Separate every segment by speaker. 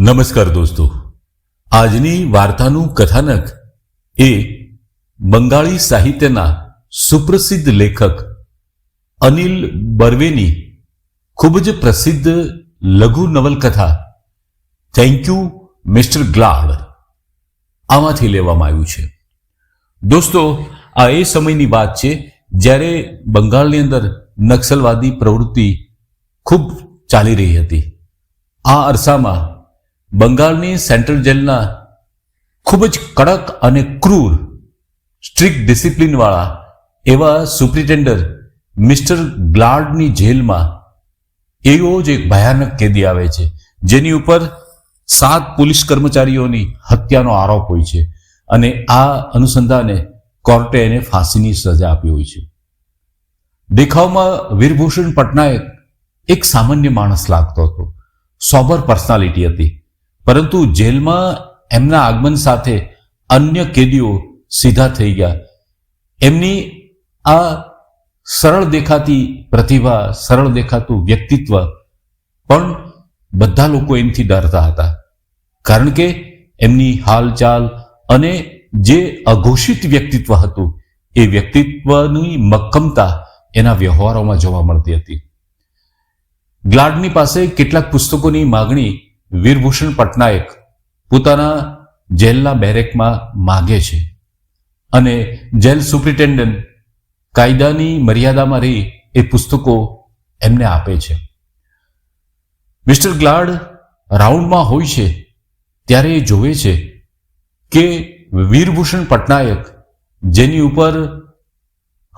Speaker 1: નમસ્કાર દોસ્તો. આજની વાર્તાનું કથાનક એ બંગાળી સાહિત્યના સુપ્રસિદ્ધ લેખક અનિલ બર્વેની ખૂબ જ પ્રસિદ્ધ લઘુ નવલકથા થેન્ક યુ મિસ્ટર ગ્લાડ આમાંથી લેવામાં આવ્યું છે. દોસ્તો, આ એ સમયની વાત છે જ્યારે બંગાળની અંદર નક્સલવાદી પ્રવૃત્તિ ખૂબ ચાલી રહી હતી. આ અરસામાં બંગાળની સેન્ટ્રલ જેલના ખૂબ જ કડક અને ક્રૂર, સ્ટ્રિક્ટ ડિસિપ્લિનવાળા એવા સુપ્રિન્ટેન્ડર મિસ્ટર ગ્લાર્ડની જેલમાં એવો જ એક ભયાનક કેદી આવે છે, જેની ઉપર સાત પોલીસ કર્મચારીઓની હત્યાનો આરોપ હોય છે અને આ અનુસંધાને કોર્ટે એને ફાંસીની સજા આપી હોય છે. દેખાવમાં વીરભૂષણ પટનાયક એક સામાન્ય માણસ લાગતો હતો, સોબર પર્સનાલિટી હતી. પરંતુ જેલમાં એમના આગમન સાથે અન્ય કેદીઓ સીધા થઈ ગયા. એમની આ સરળ દેખાતી પ્રતિભા, સરળ દેખાતું વ્યક્તિત્વ પણ બધા લોકો એમથી ડરતા હતા. કારણ કે એમની હાલચાલ અને જે અઘોષિત વ્યક્તિત્વ હતું, એ વ્યક્તિત્વની મક્કમતા એના વ્યવહારોમાં જોવા મળતી હતી. ગ્લાડની પાસે કેટલાક પુસ્તકોની માગણી વીરભૂષણ પટનાયક પોતાના જેલના બેરેકમાં માગે છે અને જેલ સુપ્રિન્ટેન્ડન્ટ કાયદાની મર્યાદામાં રહી એ પુસ્તકો એમને આપે છે. મિસ્ટર ગ્લાડ રાઉન્ડમાં હોય છે ત્યારે એ જોવે છે કે વીરભૂષણ પટનાયક જેની ઉપર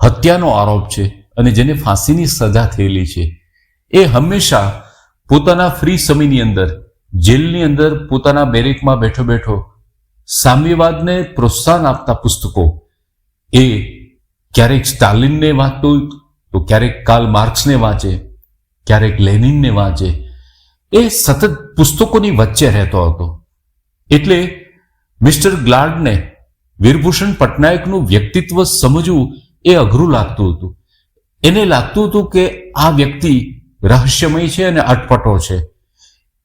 Speaker 1: હત્યાનો આરોપ છે અને જેને ફાંસીની સજા થયેલી છે એ હંમેશા પોતાના ફ્રી સમયની અંદર જેલની અંદર પોતાના બેરેકમાં બેઠો બેઠો સામ્યવાદને પ્રોત્સાહન આપતા પુસ્તકો. એ ક્યારેક સ્ટાલિનને વાંચતો તો ક્યારેક કાર્લ માર્ક્સને વાંચે, ક્યારેક લેનિનને વાંચે. એ સતત પુસ્તકોની વચ્ચે રહેતો હતો. એટલે મિસ્ટર ગ્લાર્ડને વીરભૂષણ પટનાયકનું વ્યક્તિત્વ સમજવું એ અઘરું લાગતું હતું. એને લાગતું હતું કે આ વ્યક્તિ રહસ્યમય છે અને અટપટો છે.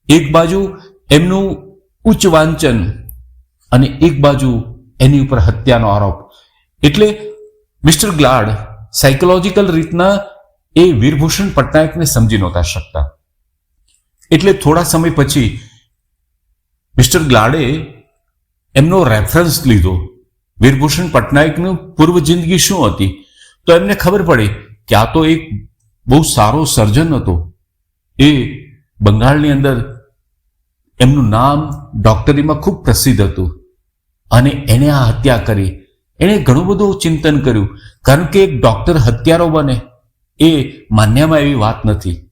Speaker 1: એક બાજુ એમનું ઉચ્ચ વાંચન અને એક બાજુ એની ઉપર હત્યાનો આરોપ. એટલે મિસ્ટર ગ્લાડ સાયકોલોજીકલ રીતના એ વીરભૂષણ પટનાયકને સમજી નહોતા શકતા. એટલે થોડા સમય પછી મિસ્ટર ગ્લાડે એમનો રેફરન્સ લીધો. વીરભૂષણ પટનાયકનું પૂર્વ જિંદગી શું હતી? તો એમને ખબર પડી કે આ તો એક બહુ સારો સર્જન હતો. એ બંગાળની અંદર એમનું નામ ડોક્ટરીમાં ખૂબ પ્રસિદ્ધ હતું. અને એણે આ હત્યા કરી. એણે ઘણું બધું ચિંતન કર્યું. કારણ કે એક ડોક્ટર હત્યારો બને એ માન્યમાં એવી વાત નથી.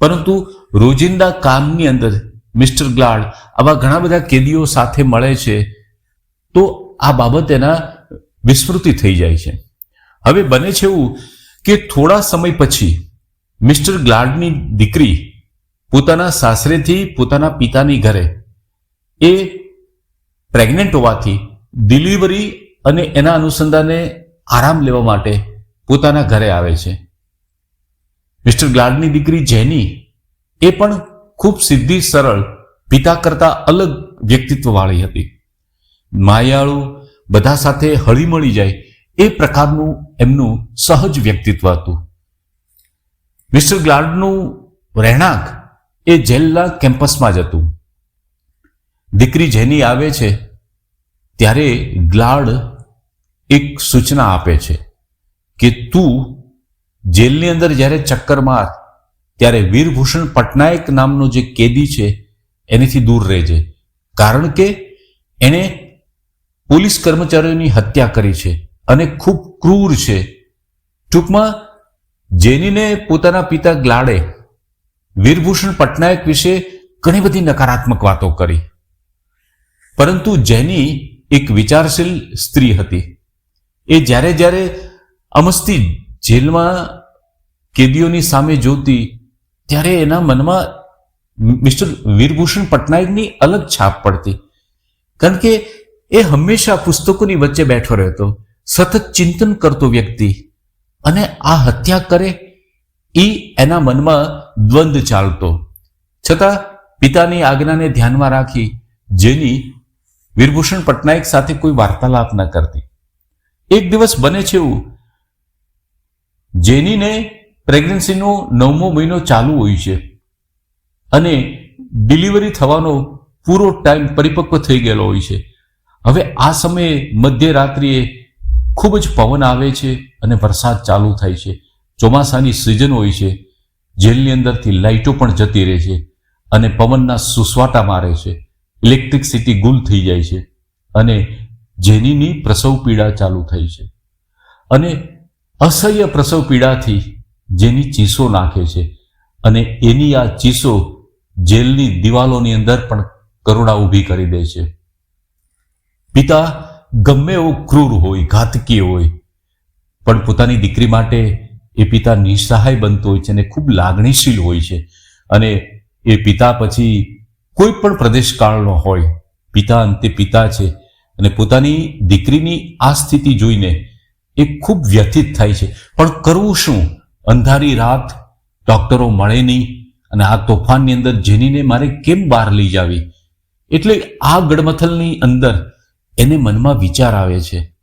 Speaker 1: પરંતુ રોજિંદા કામની અંદર મિસ્ટર ગ્લાડ આવા ઘણા બધા કેદીઓ સાથે મળે છે, તો આ બાબત એના વિસ્મૃતિ થઈ જાય છે. હવે બને છે એવું કે થોડા સમય પછી મિસ્ટર ગ્લાડની દીકરી પોતાના સાસરેથી પોતાના પિતાની ઘરે. એ પ્રેગ્નેન્ટ હોવાથી ડિલિવરી અને એના અનુસંધાને આરામ લેવા માટે પોતાના ઘરે આવે છે. મિસ્ટર ગ્લાડની દીકરી જેની એ પણ ખૂબ સીધી સરળ, પિતા કરતા અલગ વ્યક્તિત્વવાળી હતી. માયાળુ બધા સાથે હળીમળી જાય એ પ્રકારનું એમનું સહજ વ્યક્તિત્વ હતું. મિસ્ટર ગ્લાડનું રહેણાંક એ જેલના કેમ્પસમાં જ હતું. દીકરી જેની આવે છે, ત્યારે ગ્લાડ એક સૂચના આપે છે કે તું જેલની અંદર જ્યારે ચક્કર માર, ત્યારે વીરભૂષણ પટનાયક નામનો જે કેદી છે, એનેથી દૂર રહેજે. કારણ કે એણે પોલીસ કર્મચારીઓની હત્યા કરી છે અને ખૂબ ક્રૂર છે. ટૂંકમાં જેનીને પોતાના પિતા ગ્લાડે વીરભૂષણ પટનાયક વિશે ઘણી બધી નકારાત્મક વાતો કરી. પરંતુ જેની એક વિચારશીલ સ્ત્રી હતી. એ જ્યારે જ્યારે અમસ્તી જેલમાં કેદીઓની સામે જોતી, ત્યારે એના મનમાં મિસ્ટર વીરભૂષણ પટનાયકની અલગ છાપ પડતી. કારણ કે એ હંમેશા પુસ્તકોની વચ્ચે બેઠો રહેતો, સતત ચિંતન કરતો વ્યક્તિ. અને આ હત્યા કરે એ એના મનમાં દ્વંદ ચાલતો. છતાં પિતાની આજ્ઞાને ધ્યાનમાં રાખી જેની વીરભૂષણ પટનાયક સાથે કોઈ વાર્તાલાપ ન કરતી. એક દિવસ બને છે એવું. જેનીને પ્રેગ્નન્સીનો નવમો મહિનો ચાલુ હોય છે અને ડિલિવરી થવાનો પૂરો ટાઈમ પરિપક્વ થઈ ગયેલો હોય છે. હવે આ સમયે મધ્યરાત્રિએ ખૂબ જ પવન આવે છે અને વરસાદ ચાલુ થાય છે. ચોમાસાની સિઝન હોય છે. જેલની અંદરથી લાઇટો પણ જતી રહે છે અને પવનના સુસવાટા મારે છે. ઇલેક્ટ્રિકસિટી ગુલ થઈ જાય છે અને જેનીની પ્રસવ પીડા ચાલુ થઈ છે. અને અસહ્ય પ્રસવ પીડાથી જેની ચીસો નાખે છે અને એની આ ચીસો જેલની દિવાલોની અંદર પણ કરુણા ઊભી કરી દે છે. પિતા ગમે એવો ક્રૂર હોય ઘાતકી હોય, પણ પોતાની દીકરી માટે એ પિતા નિસહાય બનતો હોય છે અને ખૂબ લાગણીશીલ હોય છે. અને એ પિતા પછી કોઈ પણ પ્રદેશકાળનો હોય, પિતા અંતે પિતા છે અને પોતાની દીકરીની આ સ્થિતિ જોઈને એ ખૂબ વ્યથિત થાય છે. પણ કરવું શું? અંધારી રાત, ડૉક્ટરો મળે નહીં અને આ તોફાનની અંદર જેનીને મારે કેમ બહાર લઈ જાવી? એટલે આ ગડમથલની અંદર એને મનમાં વિચાર આવે છે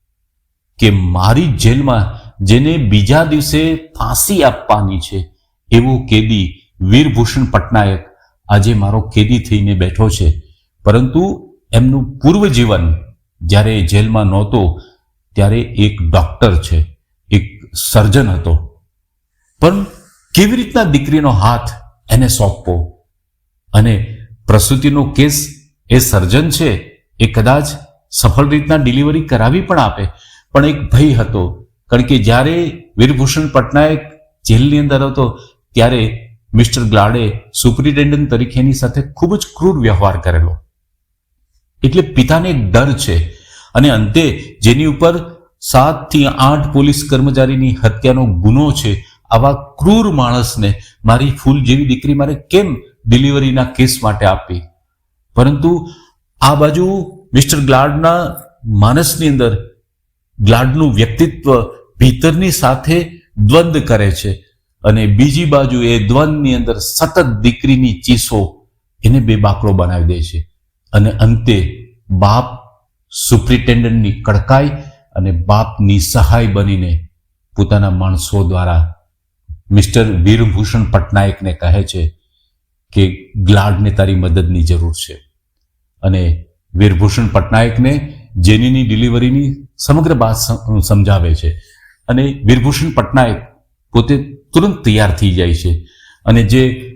Speaker 1: કે મારી જેલમાં જેને બીજા દિવસે ફાંસી આપવાની છે એવો કેદી વીરભૂષણ પટનાયક આજે મારો કેદી થઈને બેઠો છે. પરંતુ એમનું પૂર્વ જીવન જ્યારે જેલમાં નહોતો, ત્યારે એક ડોક્ટર છે, એક સર્જન હતો. પણ કેવી રીતના દીકરીનો હાથ એને સોંપવો? અને પ્રસૂતિનો કેસ એ સર્જન છે, એ કદાચ સફળ રીતના ડિલિવરી કરાવી પણ આપે. પણ એક ભય હતો કારણ કે જ્યારે વીરભૂષણ પટનાયક જેલની અંદર હતો ત્યારે મિસ્ટર ગ્લાડે સુપરિન્ટેન્ડન્ટ તરીકેની સાથે ખૂબ જ ક્રૂર વ્યવહાર કરેલો. એટલે પિતાને એક ડર છે. અને અંતે જેની ઉપર સાતથી આઠ પોલીસ કર્મચારીની હત્યાનો ગુનો છે, આવા ક્રૂર માણસને મારી ફૂલ જેવી દીકરી મારે કેમ ડિલિવરીના કેસ માટે આપી? પરંતુ આ બાજુ મિસ્ટર ગ્લાડના માનસની અંદર ગ્લાડનું વ્યક્તિત્વ ભીતરની સાથે દ્વંદ કરે છે. અને બીજી બાજુ એ દ્વંદની અંદર સતત દીકરીની ચીસો એને બેબાકડો બનાવી દે છે. અને અંતે બાપ સુપ્રિન્ટેન્ડન્ટની કડકાઈ અને બાપની સહાય બનીને પોતાના માણસો દ્વારા મિસ્ટર વીરભૂષણ પટનાયકને કહે છે કે ગ્લાડને તારી મદદની જરૂર છે. અને વીરભૂષણ પટનાયકને જેનીની ડિલિવરીની સમગ્ર વાત સમજાવે છે. અને વીરભૂષણ પટનાયક પોતે તુરંત તૈયાર થઈ જાય છે. અને જે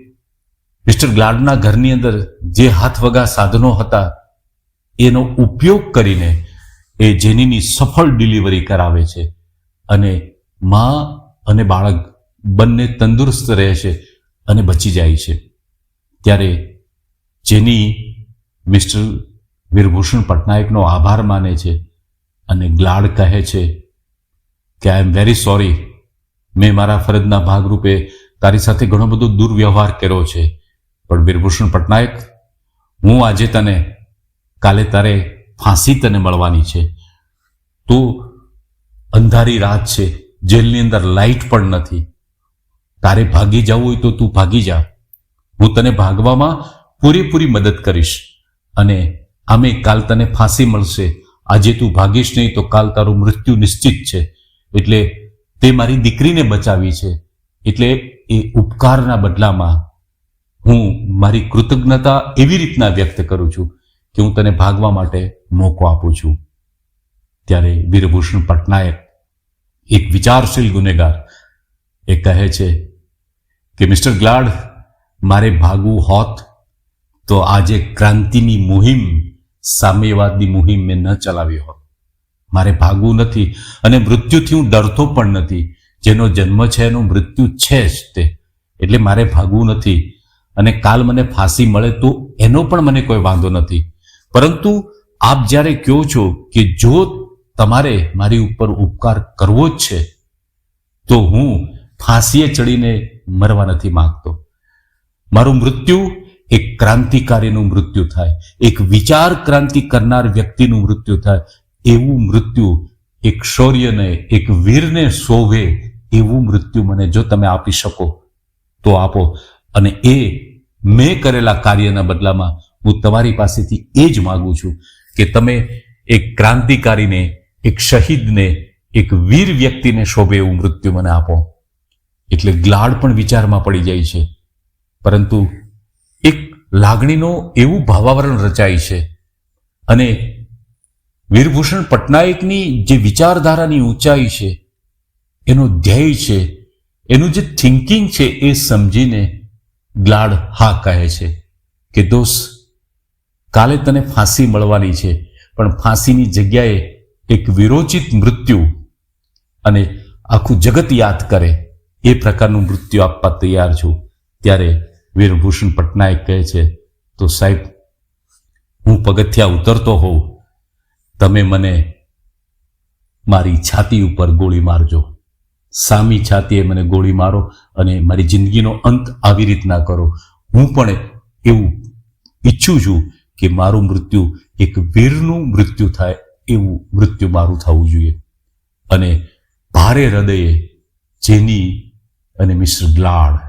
Speaker 1: મિસ્ટર ગ્લાડના ઘરની અંદર જે હાથવગા સાધનો હતા, એનો ઉપયોગ કરીને એ જેનીની સફળ ડિલિવરી કરાવે છે. અને મા અને બાળક બંને તંદુરસ્ત રહે છે અને બચી જાય છે. ત્યારે જેની મિસ્ટર વીરભૂષણ પટનાયકનો આભાર માને છે અને ગ્લાડ કહે છે કે આઈ એમ વેરી સોરી મેં મારા ફરજના ભાગરૂપે તારી સાથે ઘણો બધો દુર્વ્યવહાર કર્યો છે. પણ વીરભૂષણ પટનાયક, હું આજે તને કાલે તારે ફાંસી તને મળવાની છે. તું અંધારી રાત છે, જેલની અંદર લાઇટ પણ નથી. તારે ભાગી જવું હોય તો તું ભાગી જા. હું તને ભાગવામાં પૂરેપૂરી મદદ કરીશ અને આમે કાલ તને ફાંસી મળશે. આજે તું ભાગીશ નહીં તો કાલ તારું મૃત્યુ નિશ્ચિત છે. એટલે તે મારી દીકરીને બચાવી છે. એટલે એ ઉપકારના બદલામાં હું મારી કૃતજ્ઞતા એવી રીતના વ્યક્ત કરું છું કે હું તને ભાગવા માટે મોકો આપું છું. ત્યારે વીરભૂષણ પટનાયક એક વિચારશીલ ગુનેગાર એ કહે છે કે, મિસ્ટર ગ્લાડ, મારે ભાગવું હોત તો આજે ક્રાંતિની મુહિમ સામ્યવાદની મુહિમ મેં ન ચલાવી હોત. મારે ભાગવું નથી અને મૃત્યુથી હું ડરતો પણ નથી. જેનો જન્મ છે એનું મૃત્યુ છે જ તે. એટલે મારે ભાગવું નથી. અને કાલ મને ફાંસી મળે તો એનો પણ મને કોઈ વાંધો નથી. પરંતુ આપ જ્યારે કહો છો કે જો તમારે મારી ઉપર ઉપકાર કરવો જ છે, તો હું ફાંસીએ ચડીને મરવા નથી માંગતો. મારું મૃત્યુ એક ક્રાંતિકારીનું મૃત્યુ થાય, એક વિચાર ક્રાંતિ કરનાર વ્યક્તિનું મૃત્યુ થાય, એવું મૃત્યુ એક શૌર્યને, એક વીરને શોભે એવું મૃત્યુ મને જો તમે આપી શકો, તો આપો. અને એ મેં કરેલા કાર્યના બદલામાં હું તમારી પાસેથી એ જ માગું છું કે તમે એક ક્રાંતિકારીને, એક શહીદને, એક વીર વ્યક્તિને શોભે એવું મૃત્યુ મને આપો. એટલે ગ્લાડ પણ વિચારમાં પડી જાય છે. પરંતુ લાગણીનો એવું ભાવાવરણ રચાય છે. અને વીરભૂષણ પટનાયકની જે વિચારધારાની ઊંચાઈ છે, એનો ધ્યેય છે, એનું જે થિંકિંગ છે એ સમજીને ગ્લાડ હા કહે છે કે દોસ્ત, કાલે તને ફાંસી મળવાની છે, પણ ફાંસીની જગ્યાએ એક વિરોચિત મૃત્યુ અને આખું જગત યાદ કરે એ પ્રકારનું મૃત્યુ આપવા તૈયાર છું. ત્યારે વીરભૂષણ પટનાયક કહે છે, તો સાહેબ, હું પગથિયા ઉતરતો હોઉં. તમે મને મારી છાતી ઉપર ગોળી મારજો. સામી છાતીએ મને ગોળી મારો અને મારી જિંદગીનો અંત આવી રીતના કરો. હું પણ એવું ઈચ્છું છું કે મારું મૃત્યુ એક વીરનું મૃત્યુ થાય એવું મૃત્યુ મારું થવું જોઈએ. અને ભારે હૃદયે જેની અને મિસ્ટર ગ્લાડ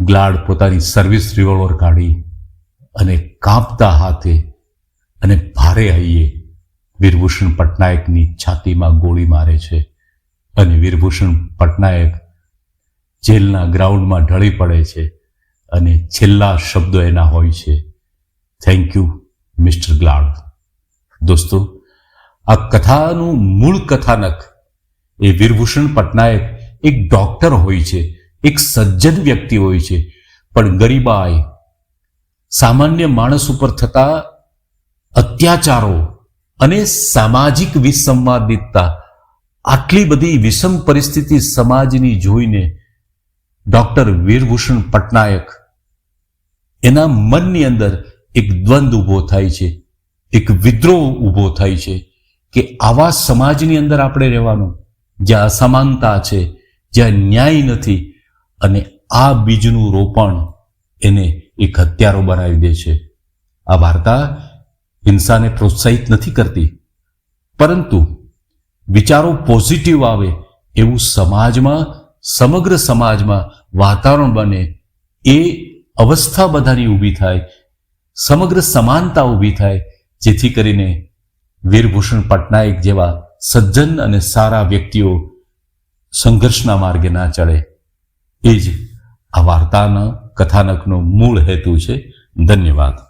Speaker 1: ગ્લાડ પોતાની સર્વિસ રિવોલ્વર કાઢી અને કાંપતા હાથે અને ભારે હૈયે વીરભૂષણ પટનાયકની છાતીમાં ગોળી મારે છે અને વીરભૂષણ પટનાયક જેલના ગ્રાઉન્ડમાં ઢળી પડે છે અને છેલ્લા શબ્દો એના હોય છે. થેન્ક યુ મિસ્ટર ગ્લાડ દોસ્તો, આ કથાનું મૂળ કથાનક એ વીરભૂષણ પટનાયક એક ડૉક્ટર હોય છે. એક સજ્જન વ્યક્તિ હોય છે. પણ ગરીબાઈ, સામાન્ય માણસ ઉપર થતા અત્યાચારો અને સામાજિક વિસંવાદિતતા આટલી બધી વિષમ પરિસ્થિતિ સમાજની જોઈને ડોક્ટર વીરભૂષણ પટનાયક એના મનની અંદર એક દ્વંદ ઊભો થાય છે. એક વિદ્રોહ ઊભો થાય છે કે આવા સમાજની અંદર આપણે રહેવાનું, જ્યાં અસમાનતા છે, જ્યાં ન્યાય નથી અને આ બીજનું રોપણ એને એક હત્યારો બનાવી દે છે. આ વાર્તા હિંસાને પ્રોત્સાહિત નથી કરતી. પરંતુ વિચારો પોઝિટિવ આવે એવું સમાજમાં, સમગ્ર સમાજમાં વાતાવરણ બને એ અવસ્થા બધાની ઊભી થાય, સમગ્ર સમાનતા ઊભી થાય, જેથી કરીને વીરભૂષણ પટનાયક જેવા સજ્જન અને સારા વ્યક્તિઓ સંઘર્ષના માર્ગે ના ચડે. એ જ આ વાર્તાના કથાનકનો મૂળ હેતુ છે. ધન્યવાદ.